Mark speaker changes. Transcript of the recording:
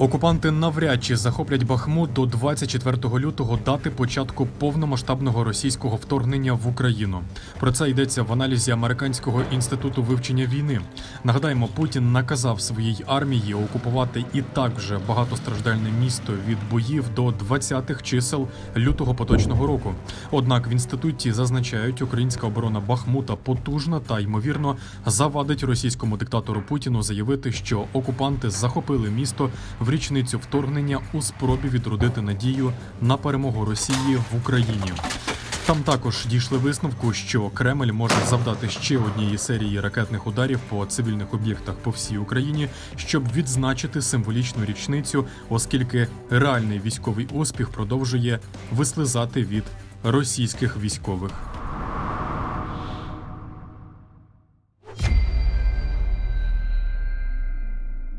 Speaker 1: Окупанти навряд чи захоплять Бахмут до 24 лютого дати початку повномасштабного російського вторгнення в Україну. Про це йдеться в аналізі американського інституту вивчення війни. Нагадаємо, Путін наказав своїй армії окупувати і так вже багатостраждальне місто від боїв до 20-х чисел лютого поточного року. Однак в інституті зазначають, українська оборона Бахмута потужна та ймовірно завадить російському диктатору Путіну заявити, що окупанти захопили місто в річницю вторгнення у спробі відродити надію на перемогу Росії в Україні. Там також дійшли висновку, що Кремль може завдати ще однієї серії ракетних ударів по цивільних об'єктах по всій Україні, щоб відзначити символічну річницю, оскільки реальний військовий успіх продовжує вислизати від російських військових.